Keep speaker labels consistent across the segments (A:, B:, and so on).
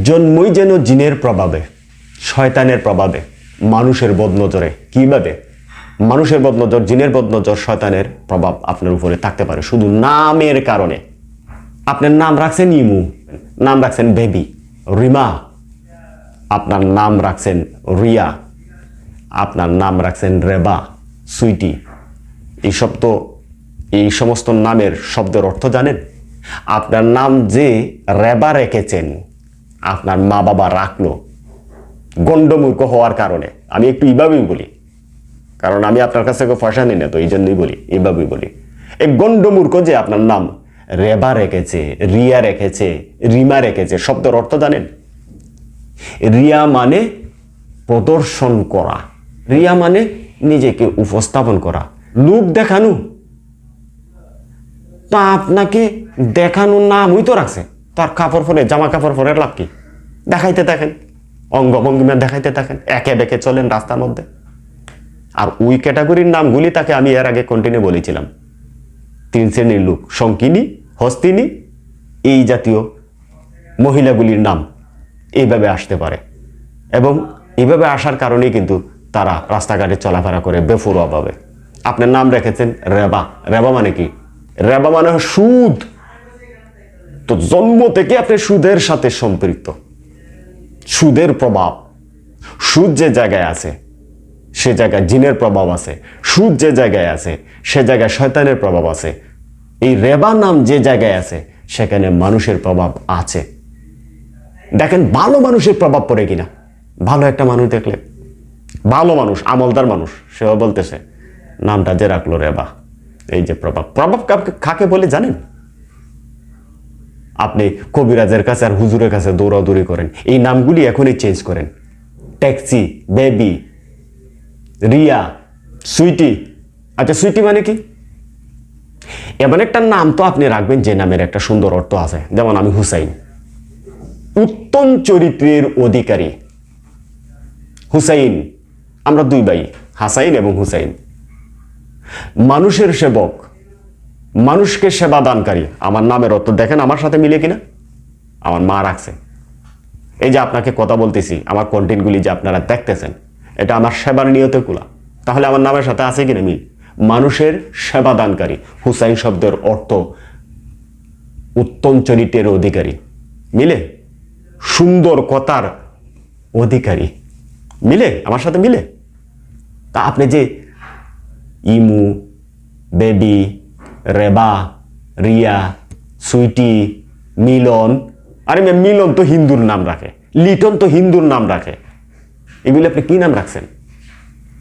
A: জন্মই যেন জিনের প্রভাবে, শয়তানের প্রভাবে, মানুষের বদনজরে। কীভাবে? মানুষের বদনজর, জিনের বদনজর, শয়তানের প্রভাব আপনার উপরে থাকতে পারে। শুধু নামের কারণে। আপনার নাম রাখছেন ইমু, নাম রাখছেন বেবি, রিমা। আপনার নাম রাখছেন রিয়া। আপনার নাম রাখছেন রেবা, সুইটি। এইসব তো এই সমস্ত নামের শব্দের অর্থ জানেন? আপনার নাম যে রেবা রেখেছেন আপনার মা বাবা রাখল গণ্ডমূর্খ হওয়ার কারণে। আমি একটু এইভাবেই বলি। কারণ আমি আপনার কাছ থেকে পয়সা নিই না তো এই জন্যই বলি, এইভাবেই বলি। এই গণ্ডমূর্খ যে আপনার নাম রেবা রেখেছে, রিয়া রেখেছে, রিমা রেখেছে, শব্দের অর্থ জানেন? রিয়া মানে প্রদর্শন করা। রিয়া মানে নিজেকে উপস্থাপন করা। লোক দেখানো। তা আপনাকে দেখানোর নামই তো রাখছে। তার কাপড় পরে, জামা কাপড় পরে লাভ কি? দেখাইতে থাকেন অঙ্গভঙ্গিমা দেখাইতে থাকেন একে বেঁকে চলেন রাস্তার মধ্যে। আর ওই ক্যাটাগরির নামগুলি তাকে আমি এর আগে কন্টিনিউ বলেছিলাম। তিন শ্রেণির লোক, শঙ্কিনী, হস্তিনী, এই জাতীয় মহিলাগুলির নাম এইভাবে আসতে পারে। এবং এইভাবে আসার কারণেই কিন্তু তারা রাস্তাঘাটে চলাফেরা করে বেফুরোভাবে আপনার নাম রেখেছেন রেবা। রেবা মানে কি? রেবা মানে সুদ। তো জন্ম থেকে আপনি সুদের সাথে সম্পৃক্ত। সুদের প্রভাব। সুদ যে জায়গায় আছে, সে জায়গায় জিনের প্রভাব আছে, সুদ যে জায়গায় আছে, সে জায়গায় শয়তানের প্রভাব আছে। এই রেবা নাম যে জায়গায় আছে, সেখানে মানুষের প্রভাব আছে। দেখেন, ভালো মানুষের প্রভাব পড়ে কিনা? ভালো একটা মানুষ দেখলে। ভালো মানুষ, আমলদার মানুষ, সেও বলতেছে, নামটা যে রাখল রেবা, এই যে প্রভাব। প্রভাব কাকে- বলে জানেন? কবিরাজের কাছে আর হুজুরের কাছে দৌড়াদৌড়ি করেন। এই নামগুলি এখনই চেঞ্জ করেন। Taxi, baby, Riya, sweetie. আচ্ছা সুইটি মানে কি? এমন একটা নাম তো আপনি রাখবেন যে নামের একটা সুন্দর অর্থ আছে। যেমন আমি হুসাইন। উত্তম চরিত্রের অধিকারী। হুসাইন। আমরা দুই ভাই, হাসাইন এবং হুসাইন। মানুষের সেবক। মানুষকে সেবা দানকারী। আমার নামের অর্থ দেখেন আমার সাথে মিলে কিনা? আমার মা রাখছে। এই যে আপনাকে কথা বলতেছি, আমার কন্টেন্টগুলি যে আপনারা দেখতেছেন, এটা আমার সেবার নিয়তে কুলা তাহলে আমার নামের সাথে আছে কিনা মিল? মানুষের সেবা দানকারী, হুসাইন শব্দের অর্থ উত্তম চরিত্রের অধিকারী। মিলে? সুন্দর কথার অধিকারী। মিলে? আমার সাথে মিলে? তা আপনি যে ইমু, বেবি রেবা, রিয়া, সুইটি, মিলন। আরে মিলন তো হিন্দুর নাম রাখে। লিটন তো হিন্দুর নাম রাখে। এগুলি আপনি কি নাম রাখছেন?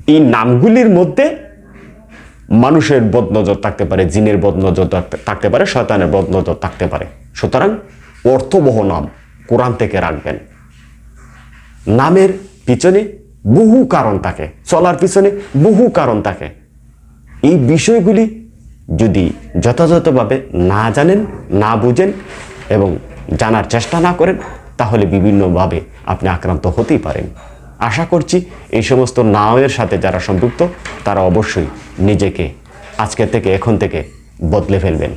A: এই নামগুলির মধ্যে মানুষের বদনজর থাকতে পারে, জিনের বদনজর থাকতে পারে, শয়তানের বদনজর থাকতে পারে। সুতরাং অর্থবহ নাম কোরআন থেকে রাখবেন। নামের পিছনে বহু কারণ থাকে, চলার পিছনে বহু কারণ থাকে। এই বিষয়গুলি যদি যথাযথভাবে না জানেন, না বুঝেন এবং জানার চেষ্টা না করেন, তাহলে বিভিন্নভাবে আপনি আক্রান্ত হতেই পারেন। আশা করছি এই সমস্ত নাওয়ের সাথে যারা সম্পৃক্ত, তারা অবশ্যই নিজেকে আজকে থেকে, এখন থেকে বদলে ফেলবেন।